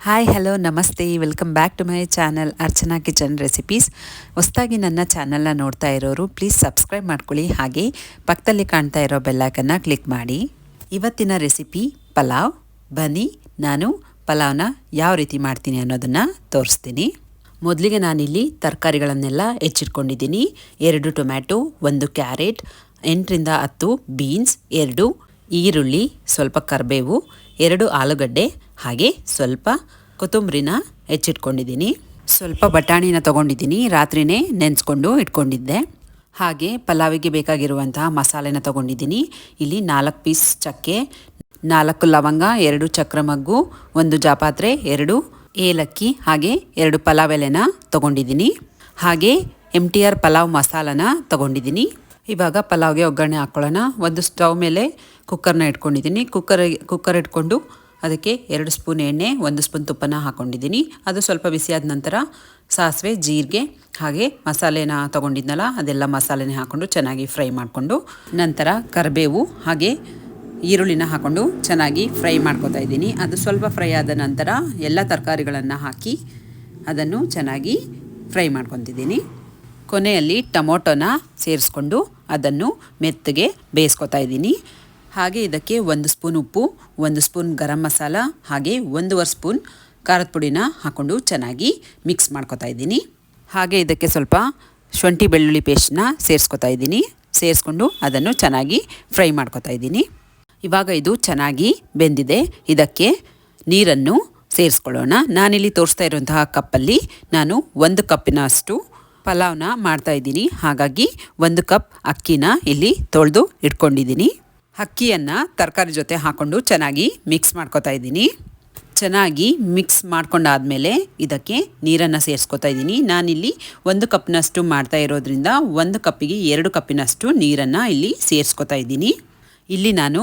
Hi hello ನಮಸ್ತೆ welcome back to my channel Archana kitchen recipes ಹೊಸದಾಗಿ ನನ್ನ ಚಾನಲ್ನ ನೋಡ್ತಾ ಇರೋರು ಪ್ಲೀಸ್ ಸಬ್ಸ್ಕ್ರೈಬ್ ಮಾಡ್ಕೊಳ್ಳಿ. ಹಾಗೆ ಪಕ್ಕದಲ್ಲಿ ಕಾಣ್ತಾ ಇರೋ ಬೆಲ್ಲೈಕನ್ನ ಕ್ಲಿಕ್ ಮಾಡಿ. ಇವತ್ತಿನ ರೆಸಿಪಿ ಪಲಾವ್, ಬನ್ನಿ. ನಾನು ಪಲಾವ್ನ ಯಾವ ರೀತಿ ಮಾಡ್ತೀನಿ ಅನ್ನೋದನ್ನು ತೋರಿಸ್ತೀನಿ. ಮೊದಲಿಗೆ ನಾನಿಲ್ಲಿ ತರಕಾರಿಗಳನ್ನೆಲ್ಲ ಹೆಚ್ಚಿಟ್ಕೊಂಡಿದ್ದೀನಿ. ಎರಡು ಟೊಮ್ಯಾಟೊ, ಒಂದು ಕ್ಯಾರೆಟ್, ಎಂಟರಿಂದ ಹತ್ತು ಬೀನ್ಸ್ ಎರಡು ಈರುಳ್ಳಿ, ಸ್ವಲ್ಪ ಕರಿಬೇವು, ಎರಡು ಆಲೂಗಡ್ಡೆ, ಹಾಗೆ ಸ್ವಲ್ಪ ಕೊತ್ತಂಬರಿನ ಹೆಚ್ಚಿಟ್ಕೊಂಡಿದ್ದೀನಿ. ಸ್ವಲ್ಪ ಬಟಾಣಿನ ತೊಗೊಂಡಿದ್ದೀನಿ. ರಾತ್ರಿನೇ ನೆನೆಸ್ಕೊಂಡು ಇಟ್ಕೊಂಡಿದ್ದೆ. ಹಾಗೆ ಪಲಾವಿಗೆ ಬೇಕಾಗಿರುವಂತಹ ಮಸಾಲೆನ ತೊಗೊಂಡಿದ್ದೀನಿ. ಇಲ್ಲಿ ನಾಲ್ಕು ಪೀಸ್ ಚಕ್ಕೆ, ನಾಲ್ಕು ಲವಂಗ, ಎರಡು ಚಕ್ರ ಮಗ್ಗು, ಒಂದು ಜಾಪಾತ್ರೆ, ಎರಡು ಏಲಕ್ಕಿ, ಹಾಗೆ ಎರಡು ಪಲಾವ್ ಎಲೆನ ತೊಗೊಂಡಿದ್ದೀನಿ. ಹಾಗೆ ಎಂ ಟಿ ಆರ್ ಪಲಾವ್ ಮಸಾಲನ ತೊಗೊಂಡಿದ್ದೀನಿ. ಇವಾಗ ಪಲಾವ್ಗೆ ಒಗ್ಗರಣೆ ಹಾಕ್ಕೊಳ್ಳೋಣ ಒಂದು ಸ್ಟವ್ ಮೇಲೆ ಕುಕ್ಕರ್ನ ಇಟ್ಕೊಂಡಿದ್ದೀನಿ. ಕುಕ್ಕರ್ ಕುಕ್ಕರ್ ಇಟ್ಕೊಂಡು ಅದಕ್ಕೆ ಎರಡು ಸ್ಪೂನ್ ಎಣ್ಣೆ, ಒಂದು ಸ್ಪೂನ್ ತುಪ್ಪನ ಹಾಕ್ಕೊಂಡಿದ್ದೀನಿ ಅದು ಸ್ವಲ್ಪ ಬಿಸಿಯಾದ ನಂತರ ಸಾಸಿವೆ, ಜೀರಿಗೆ, ಹಾಗೆ ಮಸಾಲೆನ ತೊಗೊಂಡಿದ್ನಲ್ಲ, ಅದೆಲ್ಲ ಮಸಾಲೆನೇ ಹಾಕ್ಕೊಂಡು ಚೆನ್ನಾಗಿ ಫ್ರೈ ಮಾಡಿಕೊಂಡು ನಂತರ ಕರಿಬೇವು, ಹಾಗೆ ಈರುಳ್ಳಿನ ಹಾಕ್ಕೊಂಡು ಚೆನ್ನಾಗಿ ಫ್ರೈ ಮಾಡ್ಕೊತಾ ಇದ್ದೀನಿ. ಅದು ಸ್ವಲ್ಪ ಫ್ರೈ ಆದ ನಂತರ ಎಲ್ಲ ತರಕಾರಿಗಳನ್ನು ಹಾಕಿ ಅದನ್ನು ಚೆನ್ನಾಗಿ ಫ್ರೈ ಮಾಡ್ಕೊತಿದ್ದೀನಿ. ಕೊನೆಯಲ್ಲಿ ಟೊಮೊಟೊನ ಸೇರಿಸ್ಕೊಂಡು ಅದನ್ನು ಮೆತ್ತಗೆ ಬೇಯಿಸ್ಕೊತಾ ಇದ್ದೀನಿ. ಹಾಗೆ ಇದಕ್ಕೆ ಒಂದು ಸ್ಪೂನ್ ಉಪ್ಪು, ಒಂದು ಸ್ಪೂನ್ ಗರಂ ಮಸಾಲ, ಹಾಗೆ ಒಂದೂವರೆ ಸ್ಪೂನ್ ಖಾರದ ಪುಡಿನ ಹಾಕ್ಕೊಂಡು ಚೆನ್ನಾಗಿ ಮಿಕ್ಸ್ ಮಾಡ್ಕೊತಾ ಇದ್ದೀನಿ. ಹಾಗೆ ಇದಕ್ಕೆ ಸ್ವಲ್ಪ ಶುಂಠಿ ಬೆಳ್ಳುಳ್ಳಿ ಪೇಸ್ಟ್ನ ಸೇರಿಸ್ಕೊತಾ ಇದ್ದೀನಿ. ಸೇರಿಸ್ಕೊಂಡು ಅದನ್ನು ಚೆನ್ನಾಗಿ ಫ್ರೈ ಮಾಡ್ಕೊತಾ ಇದ್ದೀನಿ. ಇವಾಗ ಇದು ಚೆನ್ನಾಗಿ ಬೆಂದಿದೆ. ಇದಕ್ಕೆ ನೀರನ್ನು ಸೇರಿಸ್ಕೊಳ್ಳೋಣ. ನಾನಿಲ್ಲಿ ತೋರಿಸ್ತಾ ಇರುವಂತಹ ಕಪ್ಪಲ್ಲಿ ನಾನು ಒಂದು ಕಪ್ಪಿನಷ್ಟು ಪಲಾವ್ನ ಮಾಡ್ತಾ ಇದ್ದೀನಿ. ಹಾಗಾಗಿ ಒಂದು ಕಪ್ ಅಕ್ಕಿನ ಇಲ್ಲಿ ತೊಳೆದು ಇಟ್ಕೊಂಡಿದ್ದೀನಿ. ಅಕ್ಕಿಯನ್ನು ತರಕಾರಿ ಜೊತೆ ಹಾಕ್ಕೊಂಡು ಚೆನ್ನಾಗಿ ಮಿಕ್ಸ್ ಮಾಡ್ಕೊತಾ ಇದ್ದೀನಿ. ಚೆನ್ನಾಗಿ ಮಿಕ್ಸ್ ಮಾಡ್ಕೊಂಡಾದಮೇಲೆ ಇದಕ್ಕೆ ನೀರನ್ನು ಸೇರಿಸ್ಕೊತಾ ಇದ್ದೀನಿ. ನಾನಿಲ್ಲಿ ಒಂದು ಕಪ್ನಷ್ಟು ಮಾಡ್ತಾ ಇರೋದ್ರಿಂದ ಒಂದು ಕಪ್ಪಿಗೆ ಎರಡು ಕಪ್ಪಿನಷ್ಟು ನೀರನ್ನು ಇಲ್ಲಿ ಸೇರಿಸ್ಕೊತಾ ಇದ್ದೀನಿ. ಇಲ್ಲಿ ನಾನು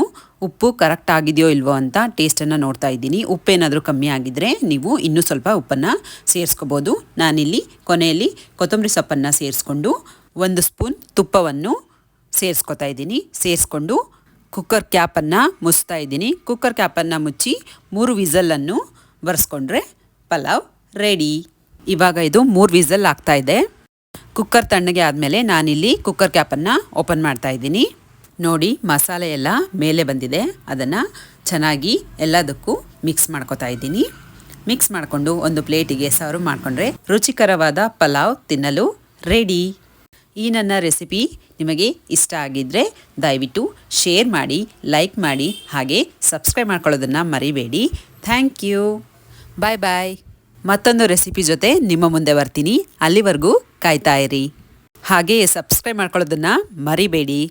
ಉಪ್ಪು ಕರೆಕ್ಟ್ ಆಗಿದೆಯೋ ಇಲ್ವೋ ಅಂತ ಟೇಸ್ಟನ್ನು ನೋಡ್ತಾ ಇದ್ದೀನಿ. ಉಪ್ಪೇನಾದರೂ ಕಮ್ಮಿ ಆಗಿದ್ದರೆ ನೀವು ಇನ್ನೂ ಸ್ವಲ್ಪ ಉಪ್ಪನ್ನು ಸೇರಿಸ್ಕೋಬೋದು. ನಾನಿಲ್ಲಿ ಕೊನೆಯಲ್ಲಿ ಕೊತ್ತಂಬರಿ ಸೊಪ್ಪನ್ನು ಸೇರಿಸ್ಕೊಂಡು ಒಂದು ಸ್ಪೂನ್ ತುಪ್ಪವನ್ನು ಸೇರಿಸ್ಕೊತಾ ಇದ್ದೀನಿ. ಸೇರಿಸ್ಕೊಂಡು ಕುಕ್ಕರ್ ಕ್ಯಾಪನ್ನು ಮುಚ್ತಾ ಇದ್ದೀನಿ. ಕುಕ್ಕರ್ ಕ್ಯಾಪನ್ನು ಮುಚ್ಚಿ ಮೂರು ವಿಸಲನ್ನು ಬರೆಸ್ಕೊಂಡ್ರೆ ಪಲಾವ್ ರೆಡಿ ಇವಾಗ ಇದು ಮೂರು ವಿಸಲ್ ಆಗ್ತಾ ಇದೆ. ಕುಕ್ಕರ್ ತಣ್ಣಗೆ ಆದಮೇಲೆ ನಾನಿಲ್ಲಿ ಕುಕ್ಕರ್ ಕ್ಯಾಪನ್ನು ಓಪನ್ ಮಾಡ್ತಾ ಇದ್ದೀನಿ. ನೋಡಿ ಮಸಾಲೆ ಎಲ್ಲ ಮೇಲೆ ಬಂದಿದೆ. ಅದನ್ನು ಚೆನ್ನಾಗಿ ಎಲ್ಲದಕ್ಕೂ ಮಿಕ್ಸ್ ಮಾಡ್ಕೋತಾ ಇದ್ದೀನಿ. ಮಿಕ್ಸ್ ಮಾಡಿಕೊಂಡು ಒಂದು ಪ್ಲೇಟಿಗೆ ಸರ್ವ್ ಮಾಡಿಕೊಂಡ್ರೆ ರುಚಿಕರವಾದ ಪಲಾವ್ ತಿನ್ನಲು ರೆಡಿ ಈ ನನ್ನ ರೆಸಿಪಿ ನಿಮಗೆ ಇಷ್ಟ ಆಗಿದ್ದರೆ ದಯವಿಟ್ಟು ಶೇರ್ ಮಾಡಿ ಲೈಕ್ ಮಾಡಿ, ಹಾಗೆ ಸಬ್ಸ್ಕ್ರೈಬ್ ಮಾಡ್ಕೊಳ್ಳೋದನ್ನು ಮರಿಬೇಡಿ. ಥ್ಯಾಂಕ್ ಯು ಬಾಯ್ ಬಾಯ್ ಮತ್ತೊಂದು ರೆಸಿಪಿ ಜೊತೆ ನಿಮ್ಮ ಮುಂದೆ ಬರ್ತೀನಿ. ಅಲ್ಲಿವರೆಗೂ ಕಾಯ್ತಾ ಇರಿ. ಹಾಗೆ ಸಬ್ಸ್ಕ್ರೈಬ್ ಮಾಡ್ಕೊಳ್ಳೋದನ್ನು ಮರಿಬೇಡಿ.